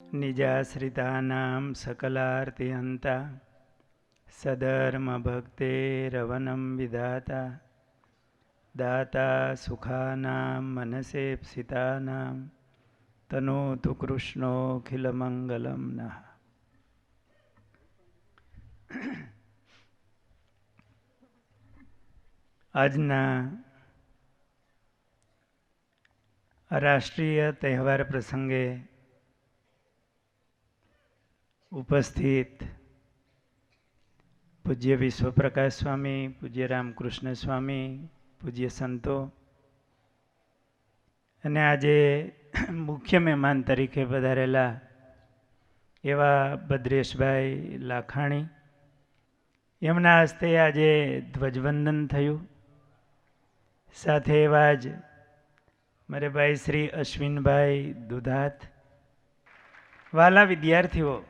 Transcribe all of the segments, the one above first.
નિજાશ્રિતાનામ સકલાર્તિ હંતા સદર્મ ભક્તે રવનમ વિધાતા દાતા સુખાનામ મનસેપ્સિતાનામ તનોતુ કૃષ્ણોખિલમંગલમ નઃ આજના રાષ્ટ્રીય તહેવાર પ્રસંગે ઉપસ્થિત. પૂજ્ય વિશ્વપ્રકાશ સ્વામી, પૂજ્ય રામકૃષ્ણ સ્વામી, પૂજ્ય સંતો. અને આજે મુખ્ય મહેમાન તરીકે પધારેલા એવા ભદ્રેશભાઈ લાખાણી. એમના હસ્તે આજે ધ્વજવંદન થયું. સાથે એવા જ મારે ભાઈ શ્રી અશ્વિનભાઈ દુધાત. વાલા વિદ્યાર્થીઓ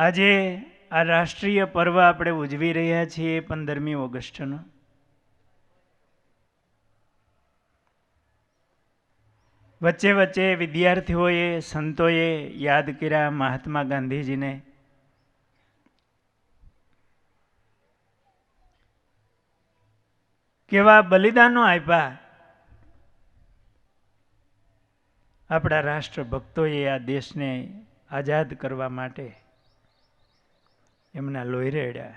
આજે આ રાષ્ટ્રીય પર્વ આપણે ઉજવી રહ્યા છીએ પંદરમી ઓગસ્ટનો. વચ્ચે વચ્ચે વિદ્યાર્થીઓએ, સંતોએ યાદ કર્યા મહાત્મા ગાંધીજીને. કેવા બલિદાનો આપ્યા આપણા રાષ્ટ્રભક્તોએ આ દેશને આઝાદ કરવા માટે એમના લોહી રેડ્યા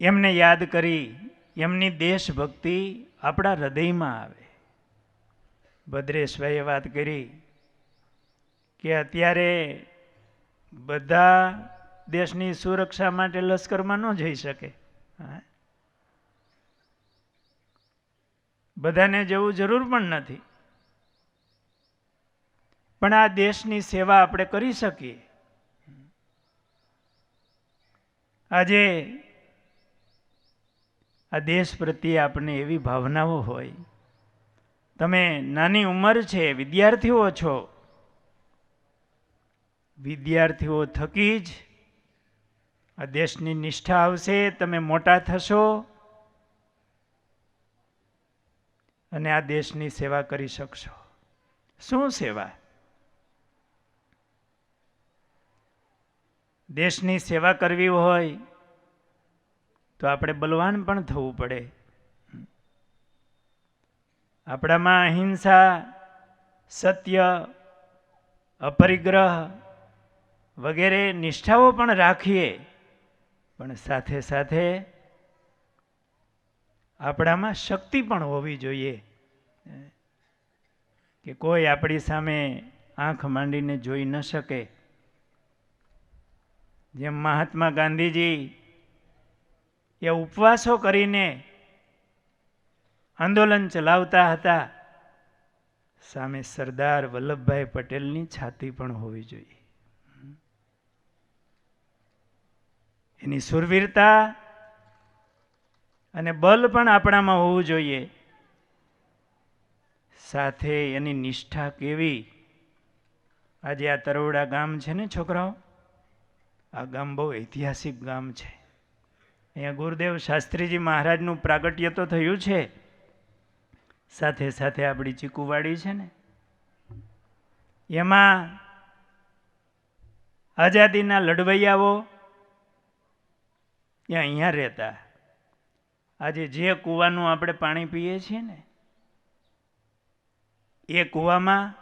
એમને યાદ કરી એમની દેશભક્તિ આપણા હૃદયમાં આવે. ભદ્રેશભાઈએ વાત કરી કે અત્યારે બધા દેશની સુરક્ષા માટે લશ્કરમાં ન જઈ શકે. બધાને જવું જરૂર પણ નથી. પણ આ દેશની સેવા આપણે કરી શકીએ. આજે આ દેશ પ્રત્યે આપણને એવી ભાવનાઓ હોય. તમે નાની ઉંમર છે, વિદ્યાર્થીઓ છો. વિદ્યાર્થીઓ થકી જ આ દેશની નિષ્ઠા આવશે, તમે મોટા થશો. અને આ દેશની સેવા કરી શકશો. શું સેવા? દેશની સેવા કરવી હોય તો આપણે બલવાન પણ થવું પડે. આપણામાં અહિંસા, સત્ય, અપરિગ્રહ વગેરે નિષ્ઠાઓ પણ રાખીએ. પણ સાથે સાથે આપણામાં શક્તિ પણ હોવી જોઈએ. કે કોઈ આપણી સામે આંખ માંડીને જોઈ ન શકે. જેમ મહાત્મા ગાંધીજી એ ઉપવાસો કરીને આંદોલન ચલાવતા હતા, સામે સરદાર વલ્લભભાઈ પટેલની છાતી પણ હોવી જોઈએ. એની સુરવીરતા અને બલ પણ આપણામાં હોવું જોઈએ. સાથે એની નિષ્ઠા કેવી? આજે આ તરોડા ગામ છે ને છોકરાઓ? આ ગામ બહુ ઐતિહાસિક ગામ છે. અહીંયા ગુરુદેવ શાસ્ત્રીજી મહારાજનું પ્રાગટ્ય તો થયું છે. સાથે સાથે આપણી ચીકુવાડી છે ને. એમાં આઝાદીના લડવૈયાઓ એ અહીંયા રહેતા. આજે જે કૂવાનું આપણે પાણી પીએ છીએ ને, એ કૂવામાં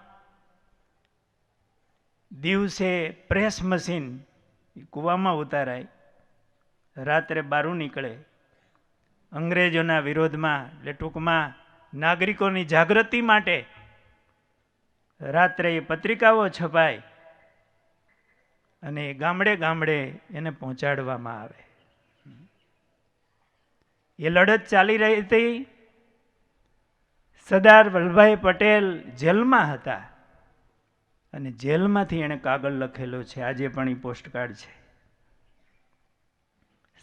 દિવસે પ્રેસ મશીન કૂવામાં ઉતારાય. રાત્રે બારું નીકળે. અંગ્રેજોના વિરોધમાં એટલે ટૂંકમાં નાગરિકોની જાગૃતિ માટે રાત્રે એ પત્રિકાઓ છપાય અને ગામડે ગામડે એને પહોંચાડવામાં આવે. એ લડત ચાલી રહી હતી. સરદાર વલ્લભભાઈ પટેલ જેલમાં હતા. અને જેલમાંથી એણે કાગળ લખેલો છે. આજે પણ એ પોસ્ટકાર્ડ છે.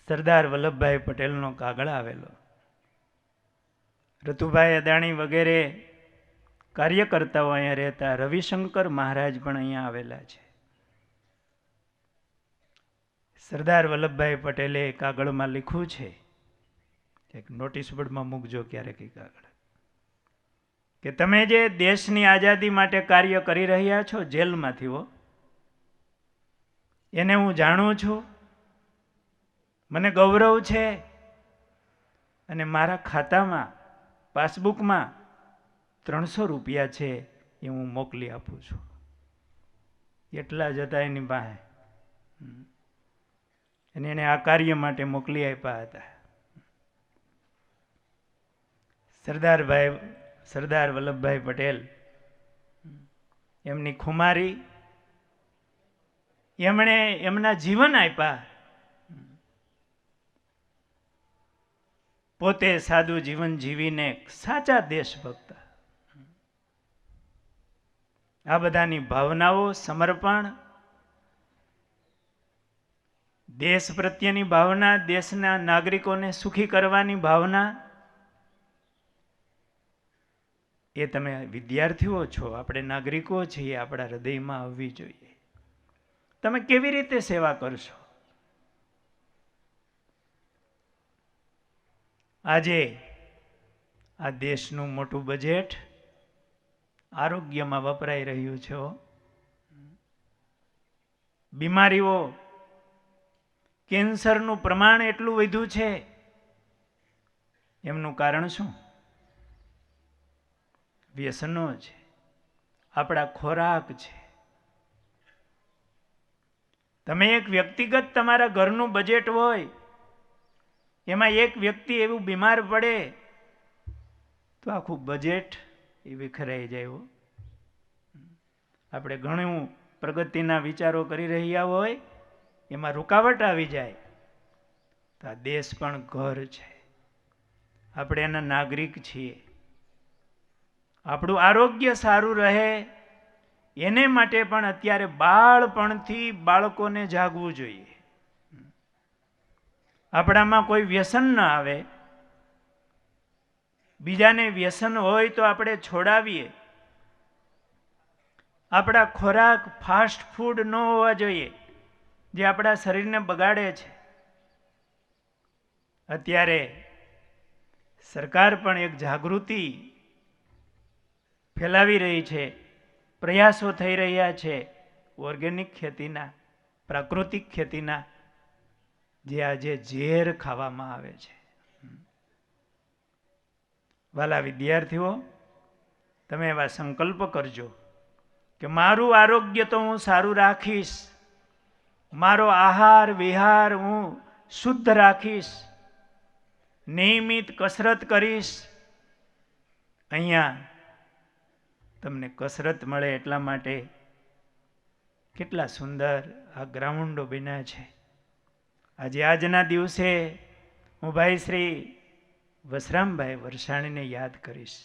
સરદાર વલ્લભભાઈ પટેલનો કાગળ આવેલો. રતુભાઈ અદાણી વગેરે કાર્યકર્તાઓ અહીંયા રહેતા. રવિશંકર મહારાજ પણ અહીંયા આવેલા છે. સરદાર વલ્લભભાઈ પટેલે કાગળમાં લખ્યું છે. એક નોટિસ બોર્ડમાં મૂકજો ક્યારેક એ આગળ કે તમે જે દેશની આઝાદી માટે કાર્ય કરી રહ્યા છો જેલમાંથી હો, એને હું જાણું છું, મને ગૌરવ છે, અને મારા ખાતામાં, પાસબુકમાં ત્રણસો રૂપિયા છે એ હું મોકલી આપું છું. એટલા જતા એની પાસે. અને એને આ કાર્ય માટે મોકલી આપ્યા હતા. સરદારભાઈ સરદાર વલ્લભભાઈ પટેલ, એમની ખુમારી, એમણે એમના જીવન આપ્યા. પોતે સાદું જીવન જીવીને સાચા દેશભક્ત. આ બધાની ભાવનાઓ, સમર્પણ, દેશ પ્રત્યેની ભાવના, દેશના નાગરિકોને સુખી કરવાની ભાવના એ તમે વિદ્યાર્થીઓ છો, આપણે નાગરિકો છીએ, આપણા હૃદયમાં આવવી જોઈએ. તમે કેવી રીતે સેવા કરશો? આજે આ દેશનું મોટું બજેટ આરોગ્યમાં વપરાઈ રહ્યું છે બીમારીઓ, કેન્સરનું પ્રમાણ એટલું વધ્યું છે. એમનું કારણ શું? વ્યસનો છે. આપણા ખોરાક છે. તમે એક વ્યક્તિગત તમારા ઘરનું બજેટ હોય, એમાં એક વ્યક્તિ એવું બીમાર પડે, તો આખું બજેટ એ વિખરાઈ જાય. આપણે ઘણું પ્રગતિના વિચારો કરી રહ્યા હોય, એમાં રૂકાવટ આવી જાય. તો આ દેશ પણ ઘર છે. આપણે એના નાગરિક છીએ. આપણું આરોગ્ય સારું રહે, એને માટે પણ અત્યારે બાળપણથી બાળકોને જાગવું જોઈએ. આપણામાં કોઈ વ્યસન ન આવે. બીજાને વ્યસન હોય તો આપણે છોડાવીએ. આપણા ખોરાક ફાસ્ટ ફૂડ ન હોવા જોઈએ, જે આપણા શરીરને બગાડે છે. અત્યારે સરકાર પણ એક જાગૃતિ ફેલાવી રહી છે, પ્રયાસો થઈ રહ્યા છે, ઓર્ગેનિક ખેતીના, પ્રાકૃતિક ખેતીના, જે આજે ઝેર ખાવામાં આવે છે. વાલા વિદ્યાર્થીઓ, તમે એવા સંકલ્પ કરજો કે મારું આરોગ્ય તો હું સારું રાખીશ, મારો આહાર, વિહાર હું શુદ્ધ રાખીશ, નિયમિત કસરત કરીશ. અહીંયા તમને કસરત મળે એટલા માટે કેટલા સુંદર આ ગ્રાઉન્ડો બન્યા છે. આજે આજના દિવસે હું ભાઈ શ્રી વસરામભાઈ વરસાણીને યાદ કરીશ.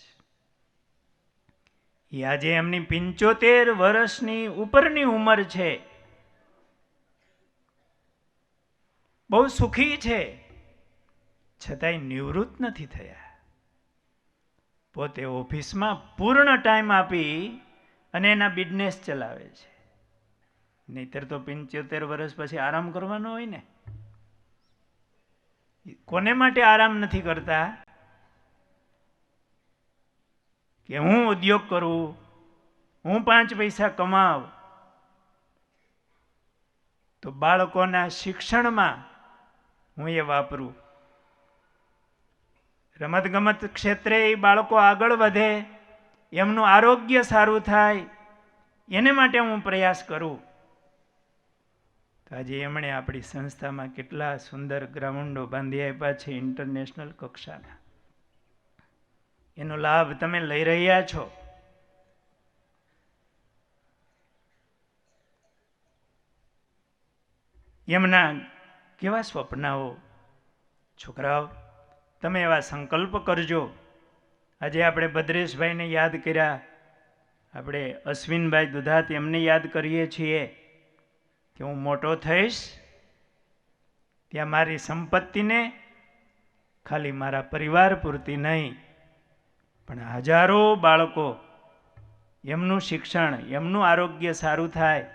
એ આજે એમની પિંચોતેર વર્ષની ઉપરની ઉંમર છે. બહુ સુખી છે. છતાંય નિવૃત્ત નથી થયા. પોતે ઓફિસમાં પૂર્ણ ટાઈમ આપી અને એના બિઝનેસ ચલાવે છે. નહીતર તો પંચોતેર વર્ષ પછી આરામ કરવાનો હોય ને. કોને માટે આરામ નથી કરતા? કે હું ઉદ્યોગ કરું, હું પાંચ પૈસા કમાવ. તો બાળકોના શિક્ષણમાં હું એ વાપરું. રમતગમત ક્ષેત્રે એ બાળકો આગળ વધે, એમનું આરોગ્ય સારું થાય, એને માટે હું પ્રયાસ કરું. તો આજે એમણે આપણી સંસ્થામાં કેટલા સુંદર ગ્રાઉન્ડો બાંધી આપ્યા છે ઇન્ટરનેશનલ કક્ષાના. એનો લાભ તમે લઈ રહ્યા છો. એમના કેવા સ્વપ્નાઓ? છોકરાઓ તમે એવા સંકલ્પ કરજો. આજે આપણે ભદ્રેશભાઈને યાદ કર્યા. આપણે અશ્વિનભાઈ દુધાત એમને યાદ કરીએ છીએ કે હું મોટો થઈશ, ત્યાં મારી સંપત્તિને ખાલી મારા પરિવાર પૂરતી નહીં, પણ હજારો બાળકો, એમનું શિક્ષણ, એમનું આરોગ્ય સારું થાય,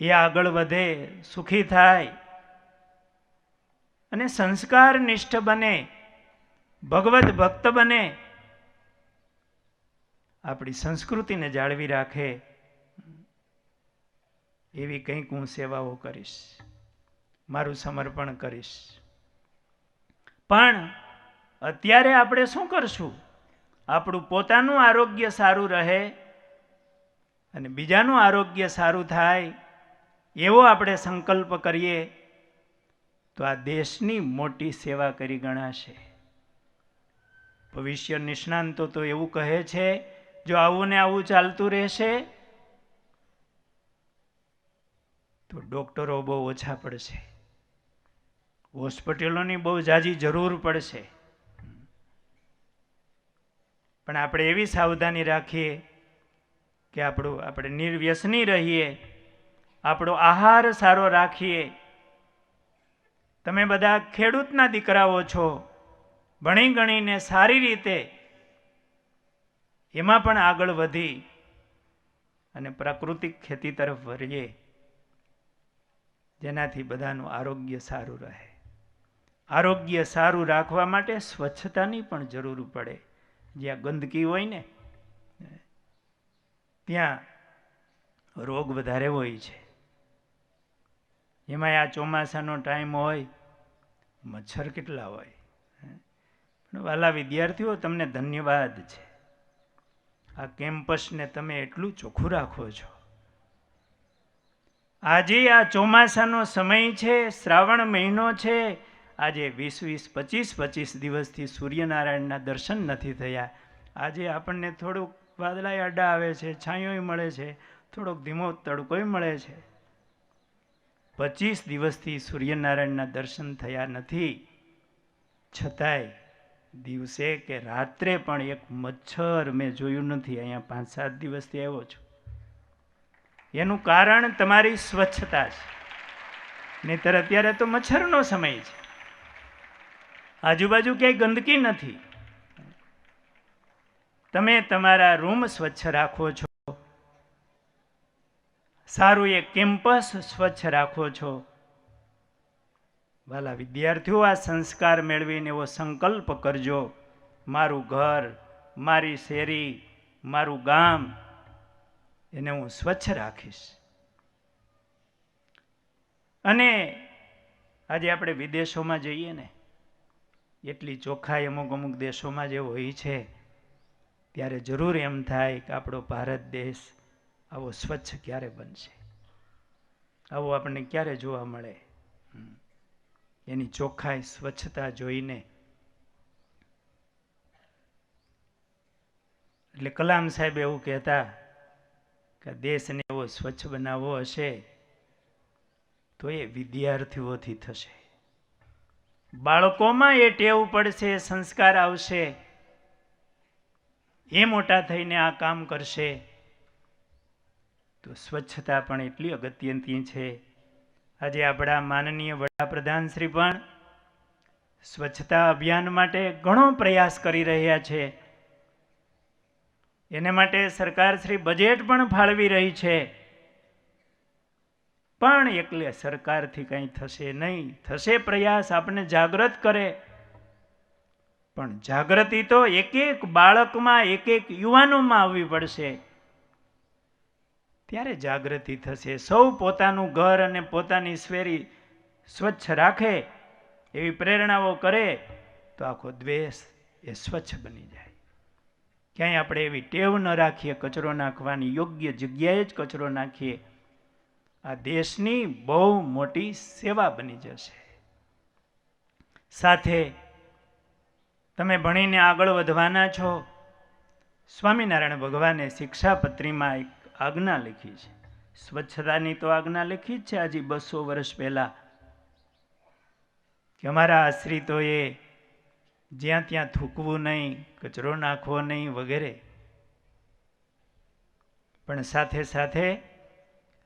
એ આગળ વધે, સુખી થાય. અને સંસ્કાર નિષ્ઠ બને. ભગવત ભક્ત બને. આપણી સંસ્કૃતિને જાળવી રાખે. એવી કંઈક હું સેવાઓ કરીશ. મારું સમર્પણ કરીશ. પણ અત્યારે આપણે શું કરશું? આપણું પોતાનું આરોગ્ય સારું રહે અને બીજાનું આરોગ્ય સારું થાય, એવો આપણે સંકલ્પ કરીએ, તો આ દેશની મોટી સેવા કરી ગણાશે. ભવિષ્ય નિષ્ણાંતો તો એવું કહે છે, જો આવું ને આવું ચાલતું રહેશે, તો ડોક્ટરો બહુ ઓછા પડશે. હોસ્પિટલોની બહુ જાજી જરૂર પડશે. પણ આપણે એવી સાવધાની રાખીએ કે આપણું, આપણે નિર્વ્યસની રહીએ, આપણો આહાર સારો રાખીએ. તમે બધા ખેડૂતના દીકરાઓ છો. ભણી ગણીને સારી રીતે એમાં પણ આગળ વધી અને પ્રાકૃતિક ખેતી તરફ વળીએ, જેનાથી બધાનું આરોગ્ય સારું રહે. આરોગ્ય સારું રાખવા માટે સ્વચ્છતાની પણ જરૂર પડે. જ્યાં ગંદકી હોય ને, ત્યાં રોગ વધારે હોય છે. એમાં આ ચોમાસાનો ટાઈમ હોય, મચ્છર કેટલા હોય? વાલા વિદ્યાર્થીઓ, તમને ધન્યવાદ છે. આ કેમ્પસને તમે એટલું ચોખ્ખું રાખો છો. આજે આ ચોમાસાનો સમય છે, શ્રાવણ મહિનો છે. આજે વીસ વીસ પચીસ પચીસ દિવસથી સૂર્યનારાયણના દર્શન નથી થયા. આજે આપણને થોડુંક વાદળાય અડ્ડા આવે છે, છાંયોય મળે છે, થોડોક ધીમો તડકોય મળે છે. પચીસ દિવસથી સૂર્યનારાયણના દર્શન થયા નથી. છતાંય દિવસે કે રાત્રે પણ એક મચ્છર મેં જોયું નથી. અહીંયા પાંચ સાત દિવસથી આવ્યો છું. એનું કારણ તમારી સ્વચ્છતા છે. નહીતર અત્યારે તો મચ્છરનો સમય છે. આજુબાજુ ક્યાંય ગંદકી નથી. તમે તમારા રૂમ સ્વચ્છ રાખો છો. સારું એ કેમ્પસ સ્વચ્છ રાખો છો. વાલા વિદ્યાર્થીઓ, આ સંસ્કાર મેળવીને એવો સંકલ્પ કરજો. મારું ઘર, મારી શેરી, મારું ગામ, એને હું સ્વચ્છ રાખીશ. અને આજે આપણે વિદેશોમાં જઈએ ને, એટલી ચોખ્ખાઈ અમુક અમુક દેશોમાં જે હોય છે, ત્યારે જરૂર એમ થાય કે આપણો ભારત દેશ આવો સ્વચ્છ ક્યારે બનશે? આવો આપણને ક્યારે જોવા મળે. એની ચોખ્ખાઈ, સ્વચ્છતા જોઈને. એટલે કલામ સાહેબ એવું કહેતા કે દેશને એવો સ્વચ્છ બનાવવો હશે તો એ વિદ્યાર્થીઓથી થશે. બાળકોમાં એ ટેવ પડશે, સંસ્કાર આવશે, એ મોટા થઈને આ કામ કરશે, તો સ્વચ્છતા પણ એટલી અગત્યની છે. આજે આપણા માનનીય વડાપ્રધાન શ્રી પણ સ્વચ્છતા અભિયાન માટે ઘણો પ્રયાસ કરી રહ્યા છે. એને માટે સરકાર શ્રી બજેટ પણ ફાળવી રહી છે. પણ એકલે સરકારથી કંઈ થશે નહીં. થશે પ્રયાસ આપણે જાગૃત કરે. પણ જાગૃતિ તો એક એક બાળકમાં, એક એક યુવાનોમાં આવવી પડશે. ત્યારે જાગૃતિ થશે. સૌ પોતાનું ઘર અને પોતાની સ્વેરી સ્વચ્છ રાખે, એવી પ્રેરણાઓ કરે, તો આખો દ્વેષ એ સ્વચ્છ બની જાય. ક્યાંય આપણે એવી ટેવ ન રાખીએ, કચરો નાખવાની યોગ્ય જગ્યાએ જ કચરો નાખીએ, આ દેશની બહુ મોટી સેવા બની જશે. સાથે તમે ભણીને આગળ વધવાના છો. સ્વામિનારાયણ ભગવાને શિક્ષાપત્રીમાં એક આજ્ઞા લખી છે. સ્વચ્છતાની તો આજ્ઞા લખી જ છે આજે બસો વર્ષ પહેલા. કે અમારા આશ્રિતોએ જ્યાં ત્યાં થૂકવું નહીં, કચરો નાખવો નહીં વગેરે. પણ સાથે સાથે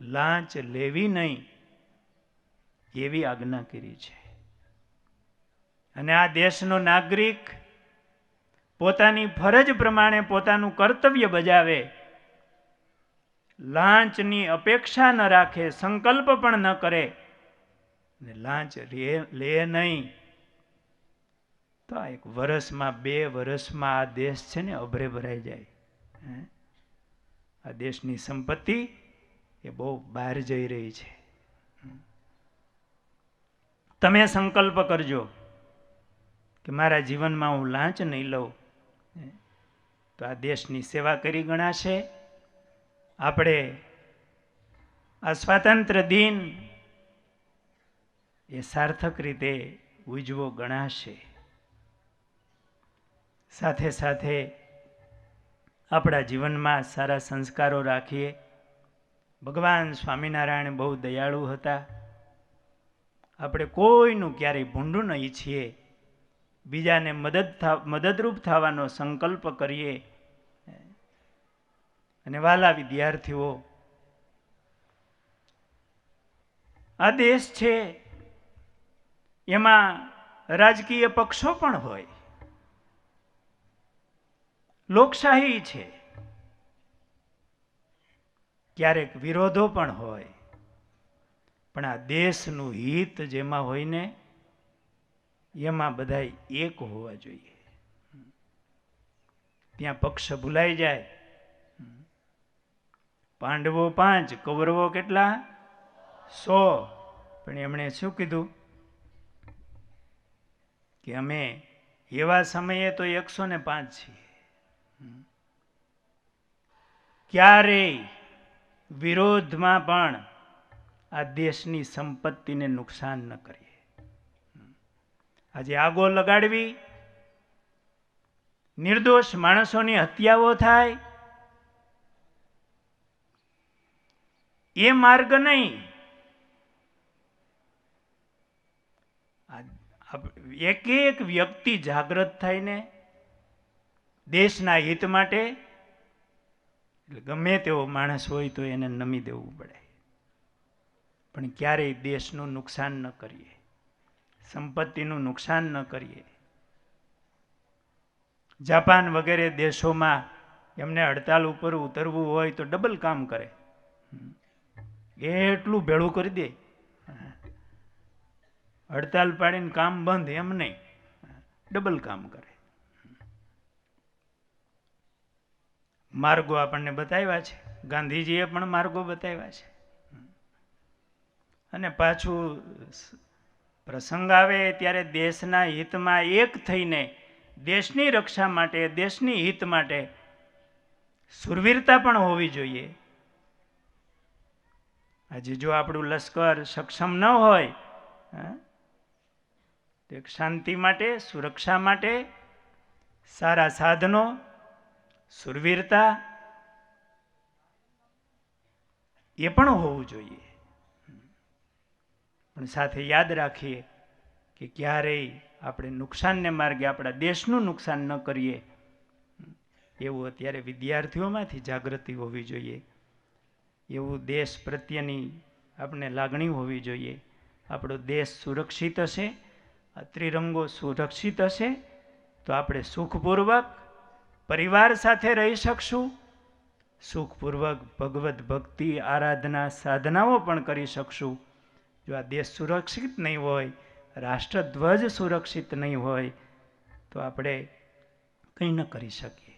લાંચ લેવી નહીં એવી આજ્ઞા કરી છે. અને આ દેશનો નાગરિક પોતાની ફરજ પ્રમાણે પોતાનું કર્તવ્ય બજાવે લાંચની અપેક્ષા ન રાખે, સંકલ્પ પણ ન કરે ને લાંચ લે લે નહીં. તો આ એક વર્ષમાં બે વર્ષમાં આ દેશ છે ને અભરે ભરાઈ જાય? આ દેશની સંપત્તિ એ બહુ બહાર જઈ રહી છે. તમે સંકલ્પ કરજો કે મારા જીવનમાં હું લાંચ નહીં લઉં? તો આ દેશની સેવા કરી ગણાશે. આપણે આ સ્વાતંત્ર્ય દિન એ સાર્થક રીતે ઉજવો ગણાશે. સાથે સાથે આપણા જીવનમાં સારા સંસ્કારો રાખીએ. ભગવાન સ્વામિનારાયણ બહુ દયાળુ હતા. આપણે કોઈનું ક્યારેય ભૂંડું ન ઈચ્છીએ બીજાને મદદ થા, મદદરૂપ થવાનો સંકલ્પ કરીએ. અને વાલા વિદ્યાર્થીઓ, આ દેશ છે, એમાં રાજકીય પક્ષો પણ હોય. લોકશાહી છે. ક્યારેક વિરોધો પણ હોય. પણ આ દેશનું હિત જેમાં હોય ને, એમાં બધા એક હોવા જોઈએ. ત્યાં પક્ષ ભૂલાઈ જાય. પાંડવો પાંચ, કૌરવો કેટલા? સો. પણ એમણે શું કીધું? કે અમે એવા સમયે તો એકસો ને પાંચ છીએ. ક્યારેય વિરોધમાં પણ આ દેશની સંપત્તિને નુકસાન ન કરીએ. આજે આગો લગાડવી, નિર્દોષ માણસોની હત્યાઓ થાય એ માર્ગ નહીં. એક એક વ્યક્તિ જાગૃત થઈને દેશના હિત માટે ગમે તેવો માણસ હોય તો એને નમી દેવું પડે. પણ ક્યારેય દેશનું નુકસાન ન કરીએ. સંપત્તિનું નુકસાન ન કરીએ. જાપાન વગેરે દેશોમાં એમને હડતાલ ઉપર ઉતરવું હોય તો ડબલ કામ કરે. એટલું ભેળું કરી દે. હડતાલ પાડીને કામ બંધ એમ નહીં. ડબલ કામ કરે. માર્ગો આપણને બતાવ્યા છે. ગાંધીજીએ પણ માર્ગો બતાવ્યા છે. અને પાછું પ્રસંગ આવે ત્યારે દેશના હિતમાં એક થઈને દેશની રક્ષા માટે, દેશની હિત માટે સુરવીરતા પણ હોવી જોઈએ. આજે જો આપણું લશ્કર સક્ષમ ન હોય એક શાંતિ માટે, સુરક્ષા માટે, સારા સાધનો, સુરવીરતા, એ પણ હોવું જોઈએ. પણ સાથે યાદ રાખીએ કે ક્યારેય આપણે નુકસાનને માર્ગે આપણા દેશનું નુકસાન ન કરીએ. એવું અત્યારે વિદ્યાર્થીઓમાંથી જાગૃતિ હોવી જોઈએ. એવું દેશ પ્રત્યેની આપણે લાગણી હોવી જોઈએ. આપણો દેશ સુરક્ષિત હશે, આ ત્રિરંગો સુરક્ષિત હશે, તો આપણે સુખપૂર્વક પરિવાર સાથે રહી શકશું. સુખપૂર્વક ભગવત ભક્તિ, આરાધના, સાધનાઓ પણ કરી શકશું. જો આ દેશ સુરક્ષિત નહીં હોય, રાષ્ટ્રધ્વજ સુરક્ષિત નહીં હોય, તો આપણે કંઈ ન કરી શકીએ.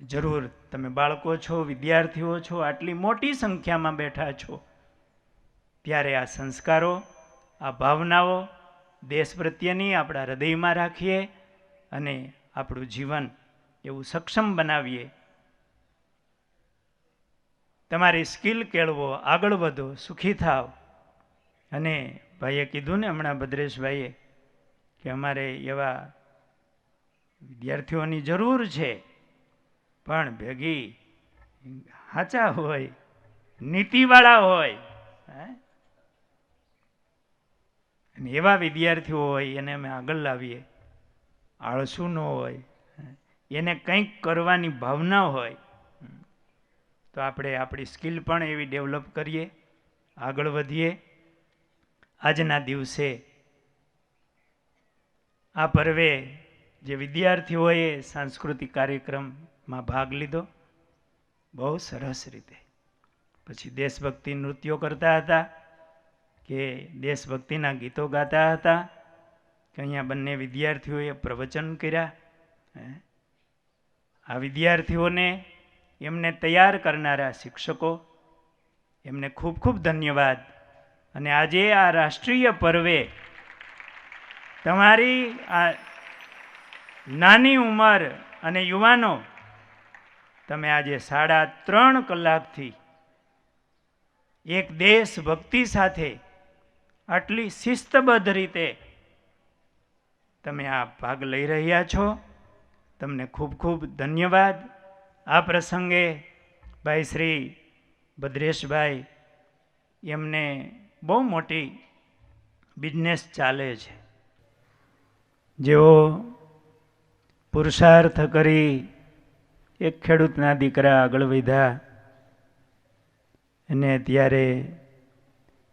જરૂર, તમે બાળકો છો, વિદ્યાર્થીઓ છો, આટલી મોટી સંખ્યામાં બેઠા છો. ત્યારે આ સંસ્કારો, આ ભાવનાઓ દેશ પ્રત્યેની આપણા હૃદયમાં રાખીએ અને આપણું જીવન એવું સક્ષમ બનાવીએ. તમારી સ્કિલ કેળવો, આગળ વધો, સુખી થાવ. અને ભાઈએ કીધું ને હમણાં ભદ્રેશભાઈએ કે અમારે એવા વિદ્યાર્થીઓની જરૂર છે. પણ ભેગી સાચા હોય, નીતિવાળા હોય? અને એવા વિદ્યાર્થીઓ હોય, એને અમે આગળ લાવીએ આળસુ ન હોય? એને કંઈક કરવાની ભાવના હોય તો આપણે આપણી સ્કિલ પણ એવી ડેવલપ કરીએ, આગળ વધીએ આજના દિવસે આ પર્વે જે વિદ્યાર્થીઓએ સાંસ્કૃતિક કાર્યક્રમમાં ભાગ લીધો. બહુ સરસ રીતે. પછી દેશભક્તિ નૃત્યો કરતા હતા કે દેશભક્તિના ગીતો ગાતા હતા કે અહીંયા બંને વિદ્યાર્થીઓએ પ્રવચન કર્યા. આ વિદ્યાર્થીઓને એમને તૈયાર કરનારા શિક્ષકો એમને ખૂબ ખૂબ ધન્યવાદ. અને આજે આ રાષ્ટ્રીય પર્વે તમારી આ નાની ઉંમર અને યુવાનો તમે આજે સાડા ત્રણ કલાકથી એક દેશભક્તિ સાથે આટલી શિસ્તબદ્ધ રીતે તમે આ ભાગ લઈ રહ્યા છો. તમને ખૂબ ખૂબ ધન્યવાદ. આ પ્રસંગે ભાઈ શ્રી ભદ્રેશભાઈ એમને બહુ મોટી બિઝનેસ ચાલે છે. જેઓ પુરુષાર્થ કરી એક ખેડૂતના દીકરા આગળ વધ્યા. અને ત્યારે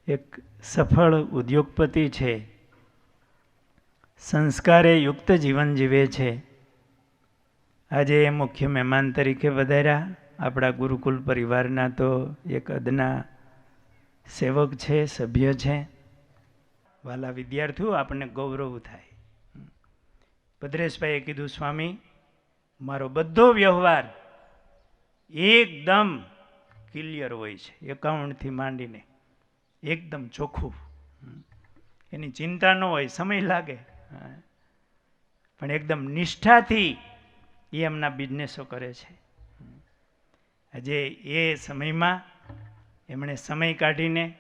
એક સફળ ઉદ્યોગપતિ છે. સંસ્કારે યુક્ત જીવન જીવે છે. આજે એ મુખ્ય મહેમાન તરીકે વધાર્યા. આપણા ગુરુકુલ પરિવારના તો એક અદના સેવક છે, સભ્ય છે. વાલા વિદ્યાર્થીઓ, આપણને ગૌરવ થાય. ભદ્રેશભાઈએ કીધું, સ્વામી મારો બધો વ્યવહાર એકદમ ક્લિયર હોય છે. એકાઉન્ટથી માંડીને એકદમ ચોખ્ખું. એની ચિંતા ન હોય, સમય લાગે. પણ એકદમ નિષ્ઠાથી એ એમના બિઝનેસો કરે છે. આજે એ સમયમાં એમણે સમય કાઢીને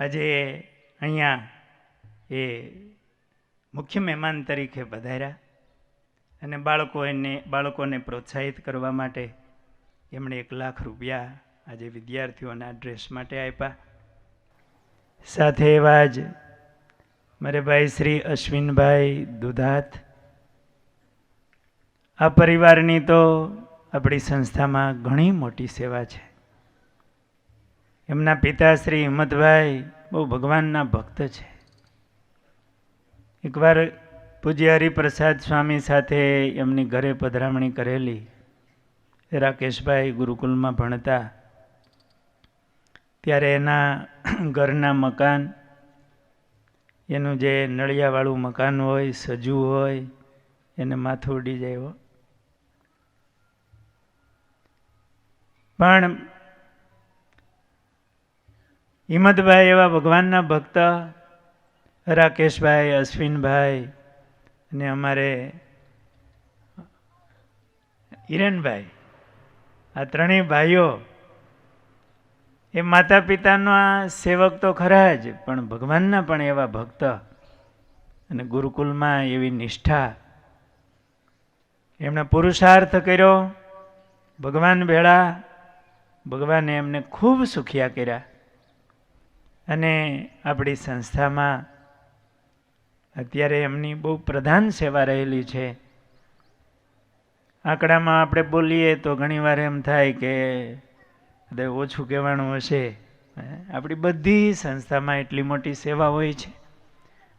આજે અહીંયા એ મુખ્ય મહેમાન તરીકે પધાર્યા. અને બાળકો એને, બાળકોને પ્રોત્સાહિત કરવા માટે એમણે એક લાખ રૂપિયા આજે વિદ્યાર્થીઓના ડ્રેસ માટે આપ્યા. સાથે એવા જ મારે ભાઈ શ્રી અશ્વિનભાઈ દુધાત, આ પરિવારની તો આપણી સંસ્થામાં ઘણી મોટી સેવા છે. એમના પિતા શ્રી હિંમતભાઈ બહુ ભગવાનના ભક્ત છે. એકવાર પૂજ્ય હરિપ્રસાદ સ્વામી સાથે એમની ઘરે પધરામણી કરેલી રાકેશભાઈ ગુરુકુલમાં ભણતા ત્યારે એના ઘરના મકાન, એનું જે નળિયાવાળું મકાન હોય, સજુ હોય, એને માથું ઉડી જાય. પણ હિંમતભાઈ એવા ભગવાનના ભક્ત, રાકેશભાઈ, અશ્વિનભાઈ અને અમારે હિરેનભાઈ, આ ત્રણેય ભાઈઓ, એ માતા પિતાના સેવક તો ખરા જ, પણ ભગવાનના પણ એવા ભક્ત અને ગુરુકુલમાં એવી નિષ્ઠા. એમણે પુરુષાર્થ કર્યો, ભગવાન ભેળા, ભગવાને એમને ખૂબ સુખિયા કર્યા અને આપણી સંસ્થામાં અત્યારે એમની બહુ પ્રધાન સેવા રહેલી છે. આંકડામાં આપણે બોલીએ તો ઘણીવાર એમ થાય કે કદાચ ઓછું કહેવાનું હશે. આપણી બધી સંસ્થામાં એટલી મોટી સેવા હોય છે.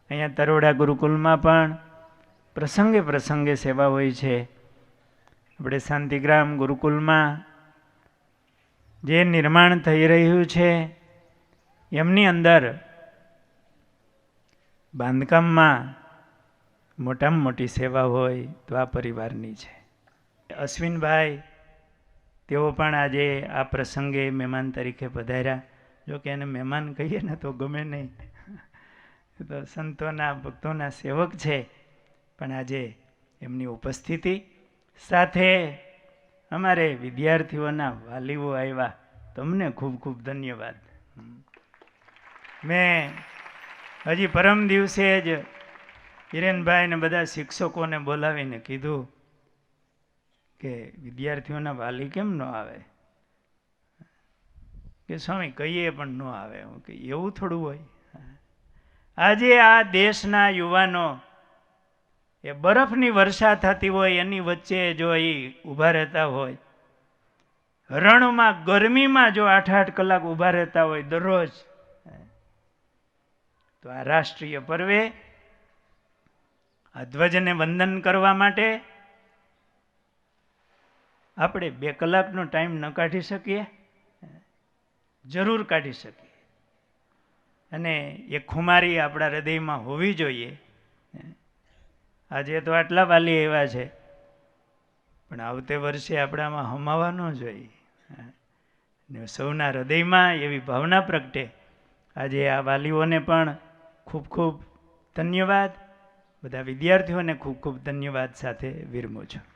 અહીંયા તરોડા ગુરુકુલમાં પણ પ્રસંગે પ્રસંગે સેવા હોય છે. આપણે શાંતિગ્રામ ગુરુકુલમાં જે નિર્માણ થઈ રહ્યું છે, એમની અંદર બાંધકામમાં મોટામાં મોટી સેવા હોય તો આ પરિવારની છે. અશ્વિનભાઈ, તેઓ પણ આજે આ પ્રસંગે મહેમાન તરીકે પધાર્યા. જો કે એને મહેમાન કહીએ ને તો ગમે નહીં. તો સંતોના, ભક્તોના સેવક છે. પણ આજે એમની ઉપસ્થિતિ. સાથે અમારે વિદ્યાર્થીઓના વાલીઓ આવ્યા. તમને ખૂબ ખૂબ ધન્યવાદ. મેં હજી પરમ દિવસે જ હિરેનભાઈને બધા શિક્ષકોને બોલાવીને કીધું કે વિદ્યાર્થીઓના વાલી કેમ ન આવે? કે સ્વામી, કહીએ પણ ન આવે. હું કે, એવું થોડું હોય. આજે આ દેશના યુવાનો એ બરફની વર્ષા થતી હોય, એની વચ્ચે જો એ ઊભા રહેતા હોય, રણમાં, ગરમીમાં જો આઠ આઠ કલાક ઊભા રહેતા હોય, દરરોજ તો આ રાષ્ટ્રીય પર્વે આ ધ્વજને વંદન કરવા માટે આપણે બે કલાકનો ટાઈમ ન કાઢી શકીએ, જરૂર કાઢી શકીએ. અને એ ખુમારી આપણા હૃદયમાં હોવી જોઈએ. આજે તો આટલા વાલી એવા છે, પણ આવતે વર્ષે આપણામાં હમાવાનો જોઈએ ને સૌના હૃદયમાં એવી ભાવના પ્રગટે. આજે આ વાલીઓને પણ ખૂબ ખૂબ ધન્યવાદ. બધા વિદ્યાર્થીઓને ખૂબ ખૂબ ધન્યવાદ સાથે વિરમું છું.